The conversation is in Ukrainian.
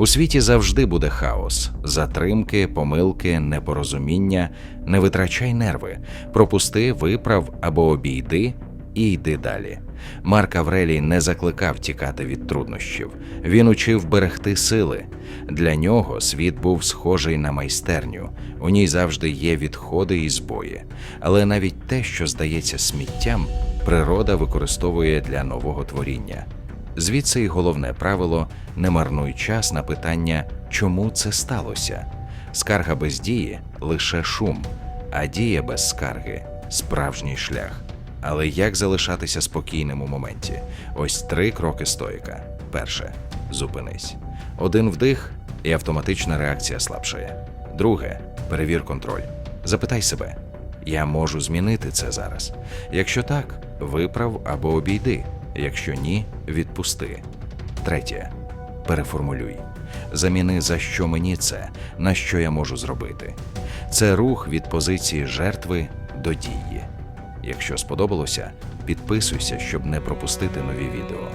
У світі завжди буде хаос, затримки, помилки, непорозуміння. Не витрачай нерви, пропусти, виправ або обійди і йди далі. Марк Аврелій не закликав тікати від труднощів. Він учив берегти сили. Для нього світ був схожий на майстерню. У ній завжди є відходи і збої. Але навіть те, що здається сміттям, природа використовує для нового творіння. Звідси й головне правило не марнуй час на питання, чому це сталося. Скарга без дії лише шум, а дія без скарги справжній шлях. Але як залишатися спокійним у моменті? Ось три кроки стоїка. Перше зупинись. Один вдих, і автоматична реакція слабшає. Друге перевір контроль. Запитай себе: я можу змінити це зараз. Якщо так, виправ або обійди. Якщо ні, відпусти. Третє переформулюй. Заміни за що мені це, на що я можу зробити. Це рух від позиції жертви до дії. Якщо сподобалося, підписуйся, щоб не пропустити нові відео.